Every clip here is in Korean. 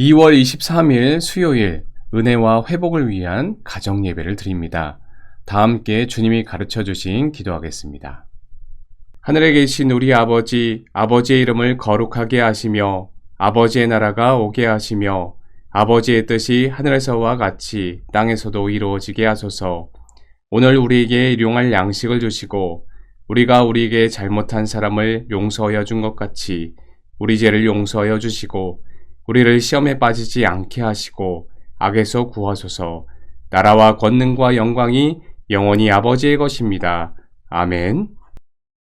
2월 23일 수요일 은혜와 회복을 위한 가정 예배를 드립니다. 다 함께 주님이 가르쳐 주신 기도하겠습니다. 하늘에 계신 우리 아버지, 아버지의 이름을 거룩하게 하시며 아버지의 나라가 오게 하시며 아버지의 뜻이 하늘에서와 같이 땅에서도 이루어지게 하소서. 오늘 우리에게 일용할 양식을 주시고 우리가 우리에게 잘못한 사람을 용서하여 준 것 같이 우리 죄를 용서하여 주시고 우리를 시험에 빠지지 않게 하시고 악에서 구하소서. 나라와 권능과 영광이 영원히 아버지의 것입니다. 아멘.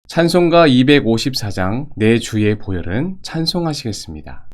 찬송가 254장 내 주의 보혈은 찬송하시겠습니다.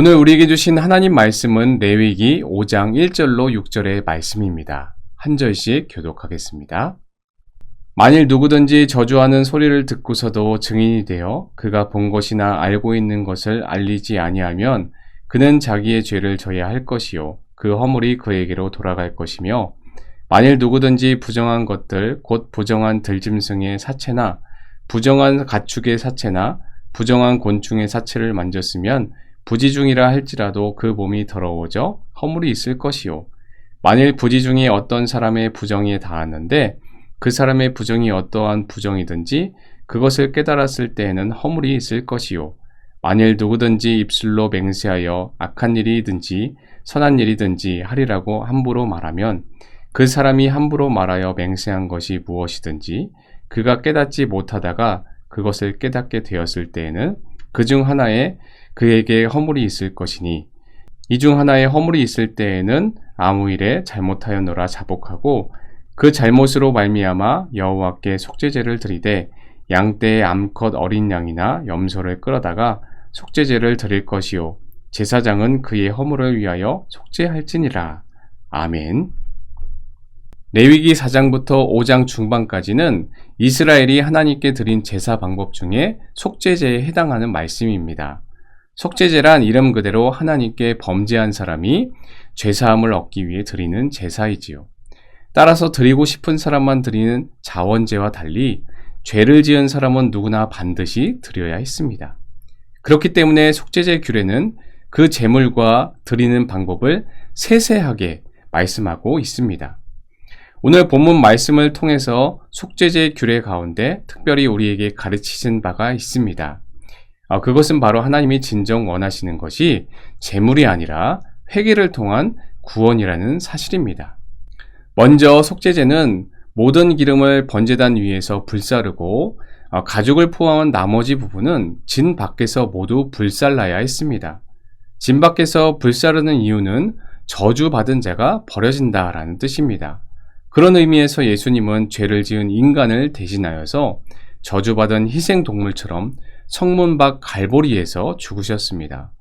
오늘 우리에게 주신 하나님 말씀은 레위기 5장 1절로 6절의 말씀입니다. 한 절씩 교독하겠습니다. 만일 누구든지 저주하는 소리를 듣고서도 증인이 되어 그가 본 것이나 알고 있는 것을 알리지 아니하면 그는 자기의 죄를 져야 할 것이요 그 허물이 그에게로 돌아갈 것이며 만일 누구든지 부정한 것들 곧 부정한 들짐승의 사체나 부정한 가축의 사체나 부정한 곤충의 사체를 만졌으면 부지중이라 할지라도 그 몸이 더러워져 허물이 있을 것이요 만일 부지 중에 어떤 사람의 부정이 닿았는데 그 사람의 부정이 어떠한 부정이든지 그것을 깨달았을 때에는 허물이 있을 것이요. 만일 누구든지 입술로 맹세하여 악한 일이든지 선한 일이든지 하리라고 함부로 말하면 그 사람이 함부로 말하여 맹세한 것이 무엇이든지 그가 깨닫지 못하다가 그것을 깨닫게 되었을 때에는 그 중 하나에 그에게 허물이 있을 것이니 이 중 하나에 허물이 있을 때에는 아무 일에 잘못하였노라 자복하고 그 잘못으로 말미암아 여호와께 속죄제를 드리되 양떼의 암컷 어린 양이나 염소를 끌어다가 속죄제를 드릴 것이요 제사장은 그의 허물을 위하여 속죄할지니라 아멘. 레위기 4장부터 5장 중반까지는 이스라엘이 하나님께 드린 제사 방법 중에 속죄제에 해당하는 말씀입니다. 속죄제란 이름 그대로 하나님께 범죄한 사람이 죄사함을 얻기 위해 드리는 제사이지요. 따라서 드리고 싶은 사람만 드리는 자원제와 달리 죄를 지은 사람은 누구나 반드시 드려야 했습니다. 그렇기 때문에 속죄제 규례는 그 제물과 드리는 방법을 세세하게 말씀하고 있습니다. 오늘 본문 말씀을 통해서 속죄제 규례 가운데 특별히 우리에게 가르치신 바가 있습니다. 아, 그것은 바로 하나님이 진정 원하시는 것이 재물이 아니라 회개를 통한 구원이라는 사실입니다. 먼저 속죄제는 모든 기름을 번제단 위에서 불사르고 아, 가죽을 포함한 나머지 부분은 진 밖에서 모두 불살라야 했습니다. 진 밖에서 불사르는 이유는 저주받은 자가 버려진다라는 뜻입니다. 그런 의미에서 예수님은 죄를 지은 인간을 대신하여서 저주받은 희생 동물처럼 성문 밖 갈보리에서 죽으셨습니다.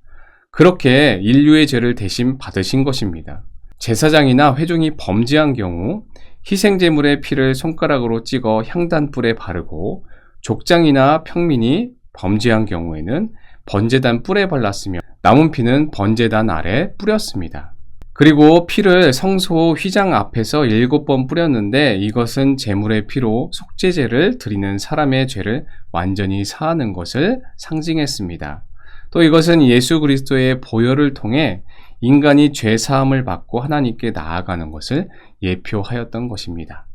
그렇게 인류의 죄를 대신 받으신 것입니다. 제사장이나 회중이 범죄한 경우 희생제물의 피를 손가락으로 찍어 향단불에 바르고 족장이나 평민이 범죄한 경우에는 번제단 뿔에 발랐으며 남은 피는 번제단 아래 뿌렸습니다. 그리고 피를 성소 휘장 앞에서 일곱 번 뿌렸는데 이것은 제물의 피로 속죄제를 드리는 사람의 죄를 완전히 사하는 것을 상징했습니다. 또 이것은 예수 그리스도의 보혈을 통해 인간이 죄 사함을 받고 하나님께 나아가는 것을 예표하였던 것입니다.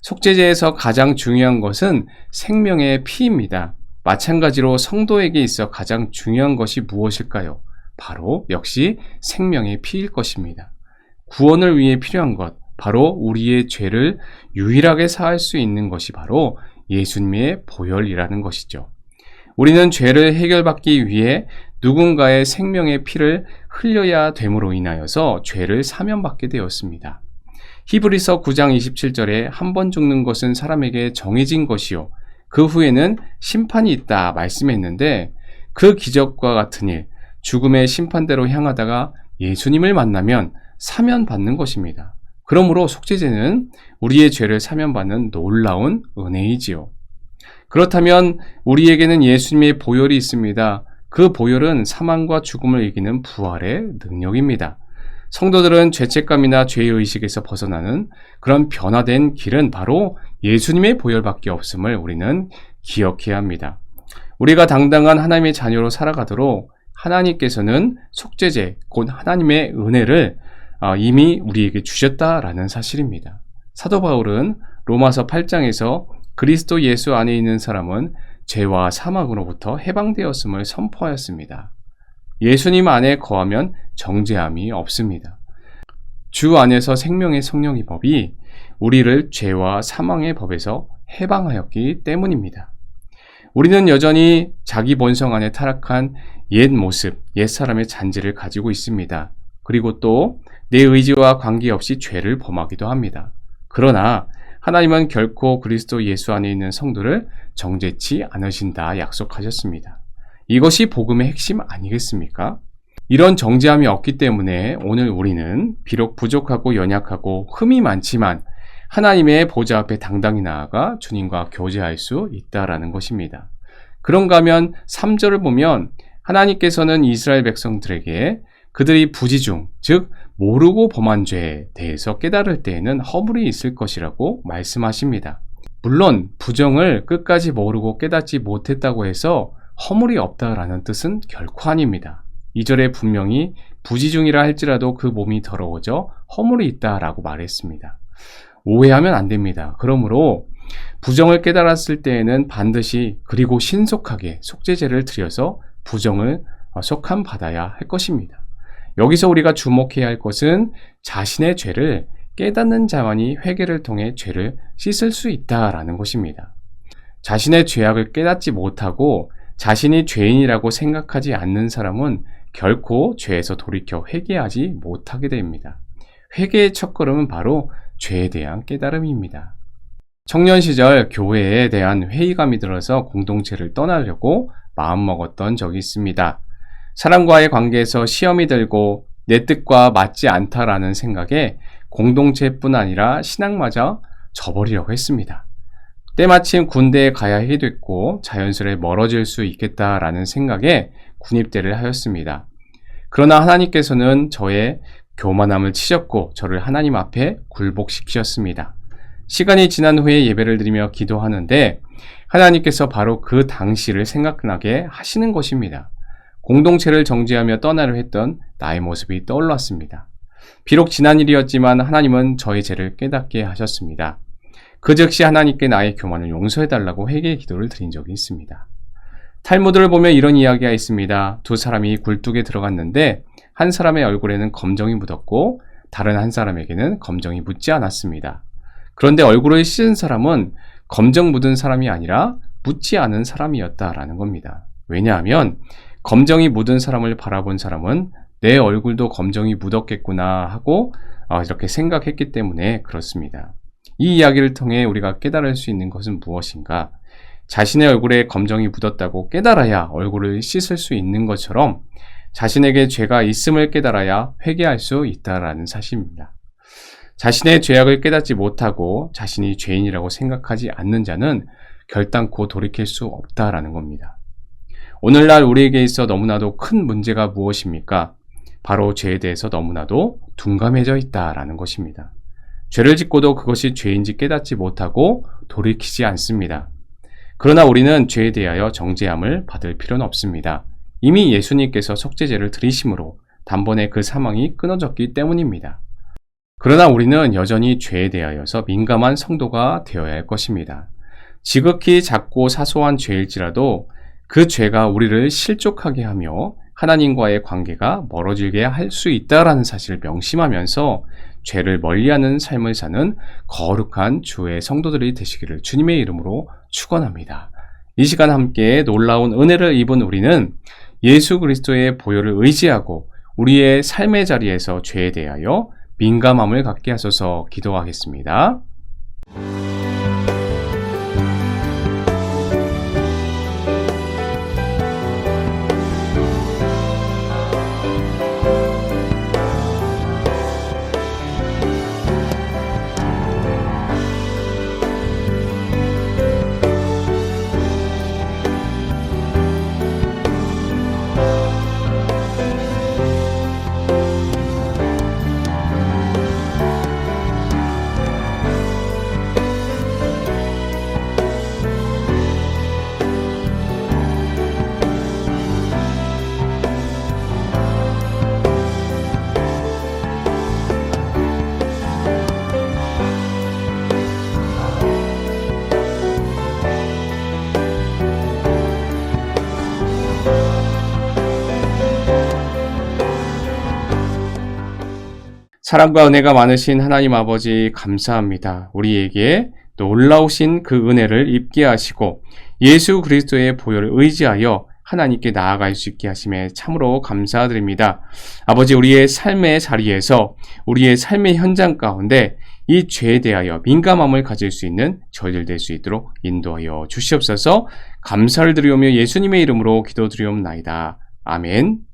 속죄제에서 가장 중요한 것은 생명의 피입니다. 마찬가지로 성도에게 있어 가장 중요한 것이 무엇일까요? 바로 역시 생명의 피일 것입니다. 구원을 위해 필요한 것, 바로 우리의 죄를 유일하게 사할 수 있는 것이 바로 예수님의 보혈이라는 것이죠. 우리는 죄를 해결받기 위해 누군가의 생명의 피를 흘려야 됨으로 인하여서 죄를 사면받게 되었습니다. 히브리서 9장 27절에 한 번 죽는 것은 사람에게 정해진 것이요. 그 후에는 심판이 있다 말씀했는데 그 기적과 같은 일, 죽음의 심판대로 향하다가 예수님을 만나면 사면받는 것입니다. 그러므로 속죄제는 우리의 죄를 사면받는 놀라운 은혜이지요. 그렇다면 우리에게는 예수님의 보혈이 있습니다. 그 보혈은 사망과 죽음을 이기는 부활의 능력입니다. 성도들은 죄책감이나 죄의식에서 벗어나는 그런 변화된 길은 바로 예수님의 보혈밖에 없음을 우리는 기억해야 합니다. 우리가 당당한 하나님의 자녀로 살아가도록 하나님께서는 속죄제, 곧 하나님의 은혜를 어, 이미 우리에게 주셨다라는 사실입니다. 사도 바울은 로마서 8장에서 그리스도 예수 안에 있는 사람은 죄와 사망으로부터 해방되었음을 선포하였습니다. 예수님 안에 거하면 정죄함이 없습니다. 주 안에서 생명의 성령의 법이 우리를 죄와 사망의 법에서 해방하였기 때문입니다. 우리는 여전히 자기 본성 안에 타락한 옛 모습, 옛 사람의 잔재를 가지고 있습니다. 그리고 또 내 의지와 관계없이 죄를 범하기도 합니다. 그러나 하나님은 결코 그리스도 예수 안에 있는 성도를 정죄치 않으신다 약속하셨습니다. 이것이 복음의 핵심 아니겠습니까? 이런 정죄함이 없기 때문에 오늘 우리는 비록 부족하고 연약하고 흠이 많지만 하나님의 보좌 앞에 당당히 나아가 주님과 교제할 수 있다라는 것입니다. 그런가 하면 3절을 보면 하나님께서는 이스라엘 백성들에게 그들이 부지 중, 즉 모르고 범한 죄에 대해서 깨달을 때에는 허물이 있을 것이라고 말씀하십니다. 물론 부정을 끝까지 모르고 깨닫지 못했다고 해서 허물이 없다라는 뜻은 결코 아닙니다. 2절에 분명히 부지 중이라 할지라도 그 몸이 더러워져 허물이 있다라고 말했습니다. 오해하면 안 됩니다. 그러므로 부정을 깨달았을 때에는 반드시 그리고 신속하게 속죄제를 드려서 부정을 어, 속함 받아야 할 것입니다. 여기서 우리가 주목해야 할 것은 자신의 죄를 깨닫는 자만이 회개를 통해 죄를 씻을 수 있다라는 것입니다. 자신의 죄악을 깨닫지 못하고 자신이 죄인이라고 생각하지 않는 사람은 결코 죄에서 돌이켜 회개하지 못하게 됩니다. 회개의 첫걸음은 바로 죄에 대한 깨달음입니다. 청년 시절 교회에 대한 회의감이 들어서 공동체를 떠나려고 마음먹었던 적이 있습니다. 사람과의 관계에서 시험이 들고 내 뜻과 맞지 않다라는 생각에 공동체뿐 아니라 신앙마저 저버리려고 했습니다. 때마침 군대에 가야 하게 됐고 자연스레 멀어질 수 있겠다라는 생각에 군입대를 하였습니다. 그러나 하나님께서는 저의 교만함을 치셨고 저를 하나님 앞에 굴복시키셨습니다. 시간이 지난 후에 예배를 드리며 기도하는데 하나님께서 바로 그 당시를 생각나게 하시는 것입니다. 공동체를 정지하며 떠나려 했던 나의 모습이 떠올랐습니다. 비록 지난 일이었지만 하나님은 저의 죄를 깨닫게 하셨습니다. 그 즉시 하나님께 나의 교만을 용서해달라고 회개 기도를 드린 적이 있습니다. 탈무드를 보면 이런 이야기가 있습니다. 두 사람이 굴뚝에 들어갔는데 한 사람의 얼굴에는 검정이 묻었고 다른 한 사람에게는 검정이 묻지 않았습니다. 그런데 얼굴을 씻은 사람은 검정 묻은 사람이 아니라 묻지 않은 사람이었다라는 겁니다. 왜냐하면 검정이 묻은 사람을 바라본 사람은 내 얼굴도 검정이 묻었겠구나 하고 어, 이렇게 생각했기 때문에 그렇습니다. 이 이야기를 통해 우리가 깨달을 수 있는 것은 무엇인가? 자신의 얼굴에 검정이 묻었다고 깨달아야 얼굴을 씻을 수 있는 것처럼 자신에게 죄가 있음을 깨달아야 회개할 수 있다라는 사실입니다. 자신의 죄악을 깨닫지 못하고 자신이 죄인이라고 생각하지 않는 자는 결단코 돌이킬 수 없다라는 겁니다. 오늘날 우리에게 있어 너무나도 큰 문제가 무엇입니까? 바로 죄에 대해서 너무나도 둔감해져 있다라는 것입니다. 죄를 짓고도 그것이 죄인지 깨닫지 못하고 돌이키지 않습니다. 그러나 우리는 죄에 대하여 정죄함을 받을 필요는 없습니다. 이미 예수님께서 속죄제를 드리심으로 단번에 그 사망이 끊어졌기 때문입니다. 그러나 우리는 여전히 죄에 대하여서 민감한 성도가 되어야 할 것입니다. 지극히 작고 사소한 죄일지라도 그 죄가 우리를 실족하게 하며 하나님과의 관계가 멀어지게 할 수 있다라는 사실을 명심하면서 죄를 멀리하는 삶을 사는 거룩한 주의 성도들이 되시기를 주님의 이름으로 축원합니다. 이 시간 함께 놀라운 은혜를 입은 우리는 예수 그리스도의 보혈을 의지하고 우리의 삶의 자리에서 죄에 대하여 민감함을 갖게 하소서 기도하겠습니다. 사랑과 은혜가 많으신 하나님 아버지 감사합니다. 우리에게 놀라우신 그 은혜를 입게 하시고 예수 그리스도의 보혈을 의지하여 하나님께 나아갈 수 있게 하심에 참으로 감사드립니다. 아버지 우리의 삶의 자리에서 우리의 삶의 현장 가운데 이 죄에 대하여 민감함을 가질 수 있는 저희들 될 수 있도록 인도하여 주시옵소서 감사를 드리오며 예수님의 이름으로 기도드리옵나이다. 아멘.